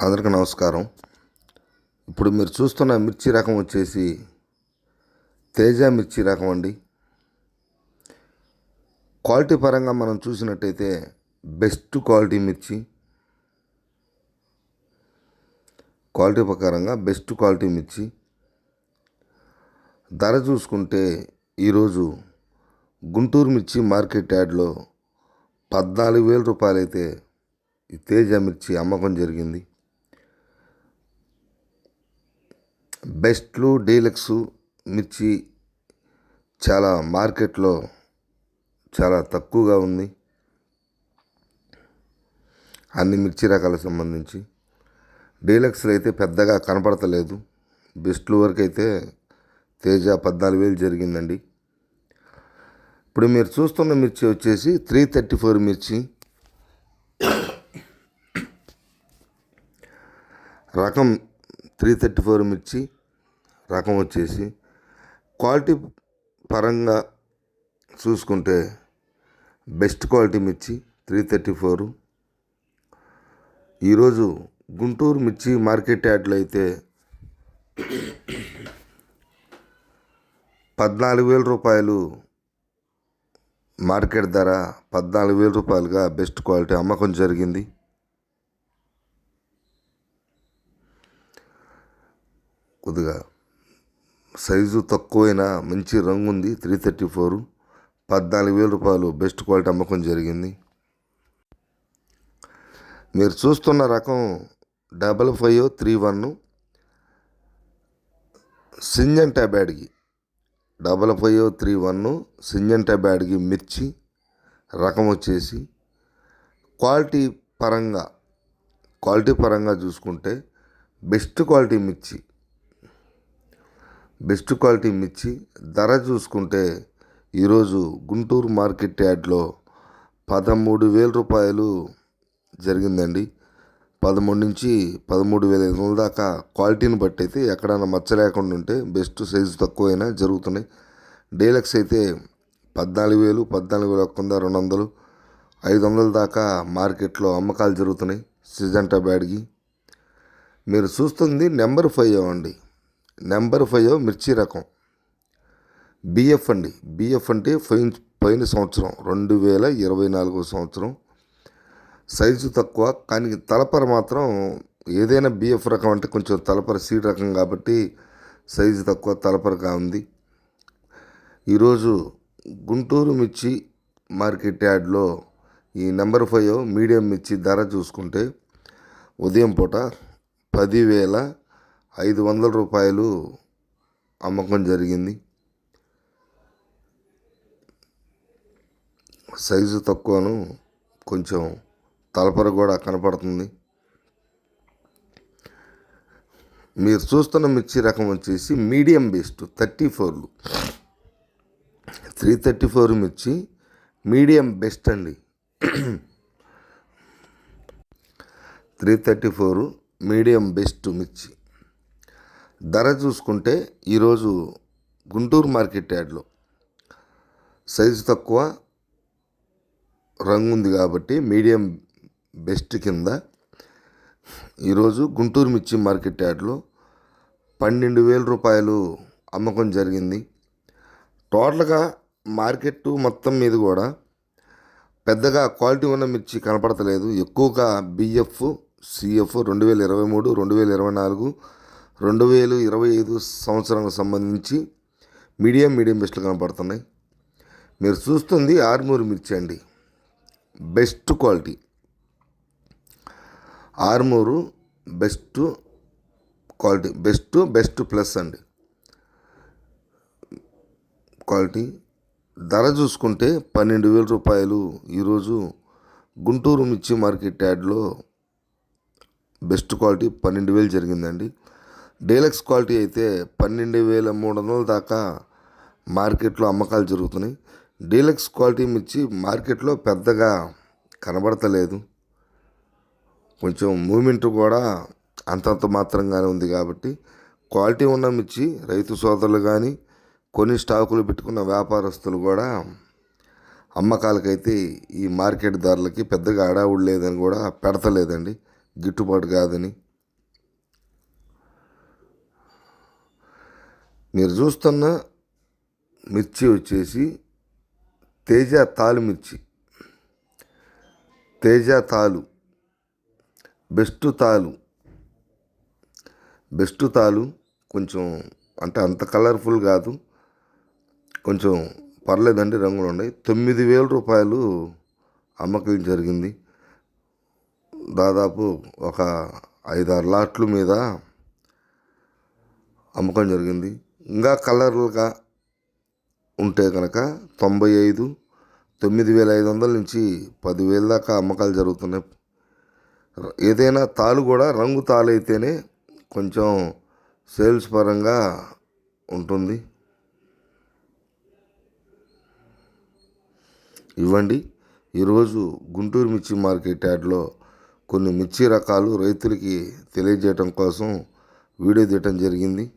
అందరికీ నమస్కారం. ఇప్పుడు మీరు చూస్తున్న మిర్చి రకం వచ్చేసి తేజ మిర్చి రకం అండి. క్వాలిటీ పరంగా మనం చూసినట్టయితే బెస్ట్ క్వాలిటీ మిర్చి. క్వాలిటీ ప్రకారంగా బెస్ట్ క్వాలిటీ మిర్చి. ధర చూసుకుంటే ఈరోజు గుంటూరు మిర్చి మార్కెట్ యార్డ్లో పద్నాలుగు వేల రూపాయలైతే ఈ తేజ మిర్చి అమ్మకం జరిగింది. బెస్ట్లు డీలక్స్ మిర్చి చాలా మార్కెట్లో చాలా తక్కువగా ఉంది. అన్ని మిర్చి రకాలకు సంబంధించి. డీలక్స్లు అయితే పెద్దగా కనపడతలేదు. బెస్ట్లు వరకు అయితే తేజ పద్నాలుగు వేలు జరిగిందండి. ఇప్పుడు మీరు చూస్తున్న మిర్చి వచ్చేసి త్రీ థర్టీ ఫోర్ మిర్చి. రకం త్రీ థర్టీ ఫోర్ మిర్చి. రకం వచ్చేసి క్వాలిటీ పరంగా చూసుకుంటే బెస్ట్ క్వాలిటీ మిర్చి త్రీ థర్టీ ఫోరు. ఈరోజు గుంటూరు మిర్చి మార్కెట్ యార్డ్లో అయితే పద్నాలుగు వేల రూపాయలు మార్కెట్ ధర పద్నాలుగు వేల రూపాయలుగా బెస్ట్ క్వాలిటీ అమ్మకం జరిగింది. కొద్దిగా సైజు తక్కువైన మంచి రంగు ఉంది త్రీ థర్టీ ఫోర్ పద్నాలుగు వేల రూపాయలు బెస్ట్ క్వాలిటీ అమ్మకం జరిగింది. మీరు చూస్తున్న రకం డబల్ ఫైవ్ త్రీ వన్ సింజన్ ట్యాబ్యాడ్కి డబల్ ఫైవ్ త్రీ వన్ సింజన్ బ్యాడ్గి మిర్చి రకం వచ్చేసి క్వాలిటీ పరంగా క్వాలిటీ పరంగా చూసుకుంటే బెస్ట్ క్వాలిటీ మిర్చి బెస్ట్ క్వాలిటీ మిర్చి ధర చూసుకుంటే ఈరోజు గుంటూరు మార్కెట్ యార్డ్లో పదమూడు వేల రూపాయలు జరిగిందండి. పదమూడు నుంచి పదమూడు వేల ఐదు వందల దాకా క్వాలిటీని బట్టి అయితే ఎక్కడైనా మచ్చ లేకుండా ఉంటే బెస్ట్ సైజు తక్కువైనా జరుగుతున్నాయి. డీలక్స్ అయితే పద్నాలుగు వేలు పద్నాలుగు వేల ఒక్క వంద రెండు వందలు ఐదు వందల దాకా మార్కెట్లో అమ్మకాలు జరుగుతున్నాయి. సిజంటా బ్యాడ్కి మీరు చూస్తుంది నెంబర్ ఫైవ్ అండి నెంబర్ ఫైవ్ మిర్చి రకం. బిఎఫ్ అండి. బిఎఫ్ అంటే పైన పైన సంవత్సరం రెండు వేల ఇరవై నాలుగో సంవత్సరం. సైజు తక్కువ కానీ తలపర మాత్రం ఏదైనా బిఎఫ్ రకం అంటే కొంచెం తలపర సీడ్ రకం కాబట్టి సైజు తక్కువ తలపరగా ఉంది. ఈరోజు గుంటూరు మిర్చి మార్కెట్ యార్డ్లో ఈ నెంబర్ ఫైవ్ మీడియం మిర్చి ధర చూసుకుంటే ఉదయం పూట పదివేల ఐదు వందల రూపాయలు అమ్మకం జరిగింది. సైజు తక్కువను కొంచెం తలపర కూడా కనపడుతుంది. మీరు చూస్తున్న మిర్చి రకం వచ్చేసి మీడియం బెస్ట్ థర్టీ ఫోర్లు. త్రీ థర్టీ ఫోర్ మిర్చి మీడియం బెస్ట్ అండి. Three thirty four medium best మిర్చి. ధర చూసుకుంటే ఈరోజు గుంటూరు మార్కెట్ యార్డ్లో సైజు తక్కువ రంగు ఉంది కాబట్టి మీడియం బెస్ట్ కింద ఈరోజు గుంటూరు మిర్చి మార్కెట్ యార్డ్లో పన్నెండు వేల రూపాయలు అమ్మకం జరిగింది. టోటల్గా మార్కెట్ మొత్తం మీద కూడా పెద్దగా క్వాలిటీ ఉన్న మిర్చి కనపడతలేదు. ఎక్కువగా బిఎఫ్ సిఎఫ్ రెండు వేల ఇరవై మూడు రెండు వేల ఇరవై నాలుగు రెండు వేలు ఇరవై ఐదు సంవత్సరానికి సంబంధించి మీడియం మీడియం బెస్ట్లు కనపడుతున్నాయి. మీరు చూస్తుంది ఆర్మూర్ మిర్చి అండి. Best quality. Armoor best quality best best plus అండి. క్వాలిటీ. ధర చూసుకుంటే పన్నెండు వేల రూపాయలు ఈరోజు గుంటూరు మిర్చి మార్కెట్ యార్డ్లో బెస్ట్ క్వాలిటీ పన్నెండు వేలు జరిగిందండి. డీలక్స్ క్వాలిటీ అయితే పన్నెండు వేల మూడు వందల దాకా మార్కెట్లో అమ్మకాలు జరుగుతున్నాయి. డీలక్స్ క్వాలిటీ మిర్చి మార్కెట్లో పెద్దగా కనబడతలేదు. కొంచెం మూమెంట్ కూడా అంతంత మాత్రంగానే ఉంది కాబట్టి క్వాలిటీ ఉన్న మిర్చి రైతు సోదరులు కానీ కొన్ని స్టాకులు పెట్టుకున్న వ్యాపారస్తులు కూడా అమ్మకాలకైతే ఈ మార్కెట్ ధరలకి పెద్దగా అడావుడు లేదని కూడా పెడతలేదండి. గిట్టుబాటు కాదని మీరు చూస్తున్న మిర్చి వచ్చేసి తేజ తాలు మిర్చి. తేజ తాలు. బెస్ట్ తాలు. బెస్ట్ తాలు కొంచెం అంటే అంత కలర్ఫుల్ కాదు. కొంచెం పర్లేదండి రంగులు ఉన్నాయి. తొమ్మిది వేల రూపాయలు అమ్మకం జరిగింది. దాదాపు ఒక ఐదారు లాట్ల మీద అమ్మకం జరిగింది. ఇంకా కలర్లుగా ఉంటే కనుక తొంభై ఐదు తొమ్మిది వేల ఐదు వందల నుంచి పదివేల దాకా అమ్మకాలు జరుగుతున్నాయి. ఏదైనా తాలు కూడా రంగు తాలు అయితేనే కొంచెం సేల్స్ పరంగా ఉంటుంది. ఇవ్వండి. ఈరోజు గుంటూరు మిర్చి మార్కెట్ యార్డ్లో కొన్ని మిర్చి రకాలు రైతులకి తెలియజేయటం కోసం వీడియో తీయటం జరిగింది.